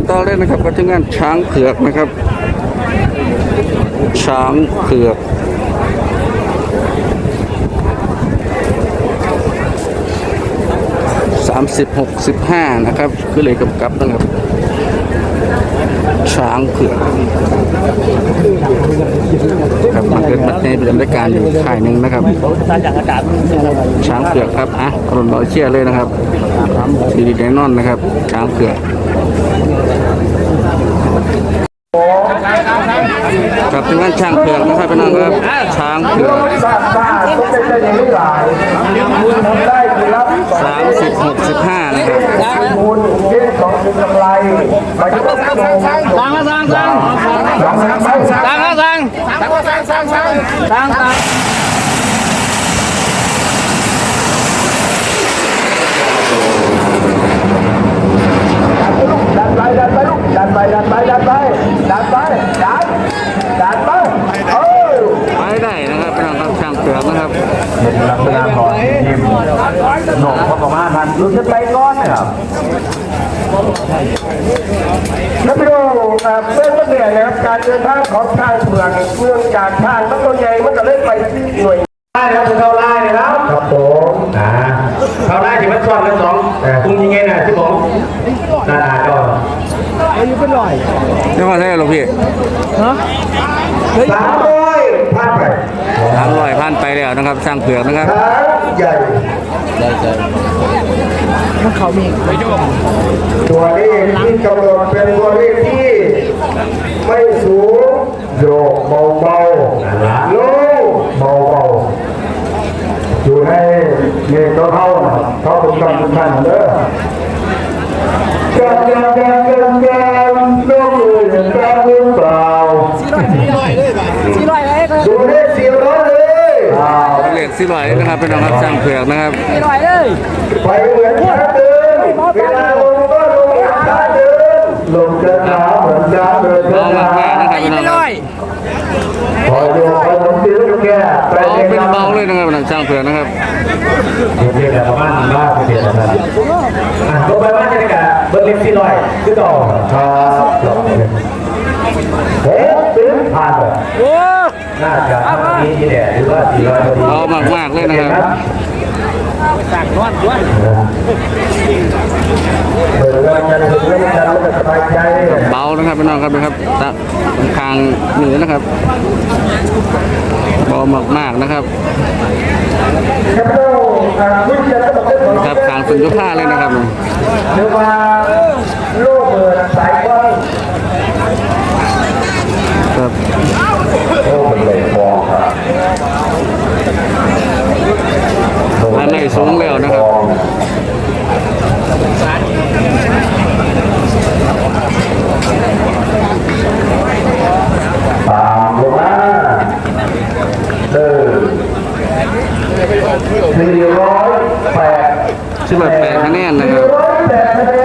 กันต่อเลยนะครับกับทีมงานช้างเผือกนะครับ ช้างเผือกสามสิบหกสิบห้านะครับ คือเลยกับกับนะครับ ช้างเผือกครับมาเกิดบัตรในเป็นรายการอยู่ค่ายหนึ่งนะครับสารจากอากาศช้างเผือกครับอะรุณรอยเชี่ยเลยนะครับซีดีแดนนอนนะครับ ช้างเผือก ครับเป็นงานช้างเผือกนะครับพี่น้องครับช้างเผือกสร้างบ้านต้องเป็นได้ยังไม่หลายคุณทำได้คือรับสามสิบหกสิบห้านะครับคุณเล่นสองคือกำไรไปที่ต้องลงสั่งมาสั่งสั่งสองสามสามสั่งมาสั่งสั่งสั่ง ดันไปดันไปลูกดันไปดันไปดันไปดันไปดันดันไปเออ ไปได้นะครับพี่น้องครับช้างเผือกนะครับ เป็นลักษณะของทีมหนกพอประมาณนั้นรู้จะไปก้อนนะครับแล้วพี่น้องเอ่อเพื่อนก็เหนื่อยนะครับการเดินทางของทางเมืองเมืองจากทางมันตัวใหญ่มันก็เลยไปที่หน่วยได้ครับคุณเข้าไล่นะครับครับผมอ่าเข้าไล่ที่มันซ้อนกันสองคุณยังไงนะที่ผมนานาก็นี่ว่าได้หรอพี่สามร้อยพันไป สามร้อยพันไปแล้วนะครับช้างเผือกนะครับช้างใหญ่ยอมตัวเลขที่กำหนดเป็นตัวเลขที่ ไม่สูงโยกเบาๆโลงเบาๆอยู่ในเลขเท่าๆนะเขาเป็นกำลังท่านเด้อ สี่ร้อยนะครับพี่น้องครับช้างเผือกนะครับสี่ร้อยเลยไปเหมือนช้างเดินเวลาลงก็ลงเหมือนช้างเดินลงเดินน้ำเหมือนช้างเดินเบาเดินมากๆน้ำนะครับพี่น้องครับพอดูพอผมซื้อแก่ไปเบาเดินเป็นน้ำเบาเลยนะครับพี่น้องช้างเผือกนะครับเรียนแต่ประมาณนี้ว่าเรียนอะไรอะลงไปว่าจะได้กับเบอร์เล็กสี่ร้อยคือต่อครับเฮ้ยซื้อผ่านเลย โอ้ น่าจะมีที่แดดหรือว่าสี่ร้อยพอดีเบามากๆเลยนะครับสั่งนวดนวดเปิดงานกันถึงเล่นกันแล้วก็สบายใจเบานะครับพี่น้องครับนะครับตะคางเหนือนะครับเบามากๆนะครับครับโลกวิทยาศาสตร์เป็นของครับคางสุญญภาเลยนะครับ 408 18คะแนนนะครับ